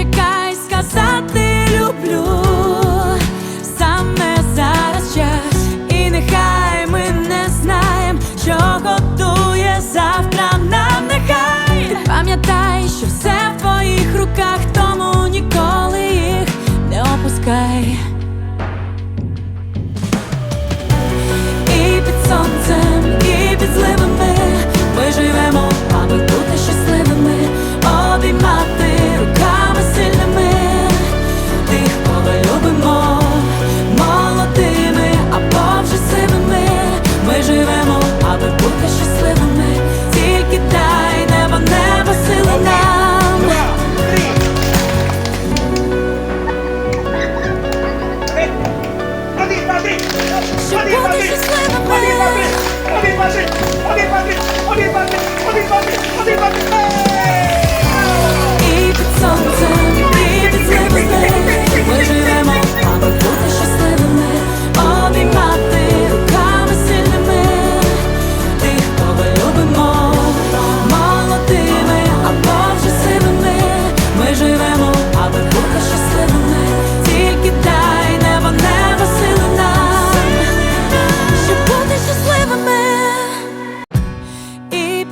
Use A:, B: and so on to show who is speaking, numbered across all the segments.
A: Чекай сказати люблю. І нехай ми не знаєм, що готує завтра нам нехай. Ти пам'ятай, що все в твоїх руках, тому ніколи їх не опускай. І під сонцем,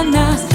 A: для нас,